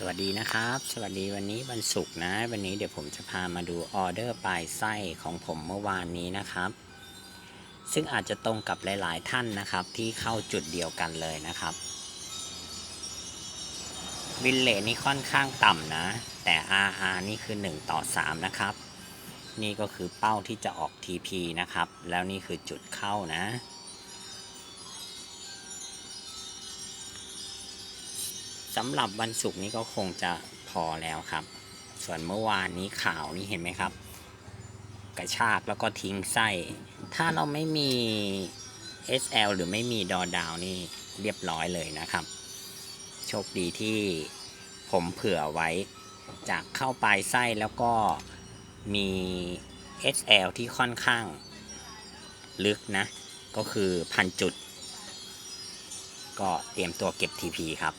สวัสดีนะครับ สวัสดีวันนี้วันศุกร์นะ วันนี้เดี๋ยวผมจะพามาดูออเดอร์ปลายไส้ของผมเมื่อวานนี้นะครับ ซึ่งอาจจะตรงกับหลาย ๆ ท่านนะครับ ที่เข้าจุดเดียวกันเลยนะครับวินเลทนี่ค่อนข้างต่ำนะ แต่ RR นี่คือ 1 ต่อ 3 นะครับ นี่ก็คือเป้าที่จะออก TP นะครับ แล้วนี่คือจุดเข้านะ สำหรับวันศุกร์นี้ก็คงจะพอแล้วครับ ส่วนเมื่อวานนี้ข่าวนี่เห็นไหมครับ กระชากแล้วก็ทิ้งไส้ ถ้าเราไม่มี SL หรือไม่มีดอดาวนี่เรียบร้อยเลยนะครับ โชคดีที่ผมเผื่อไว้ จากเข้าปลายไส้แล้วก็มี SL ที่ค่อนข้างลึกนะ ก็คือพันจุด ก็เตรียมตัวเก็บ TP ครับ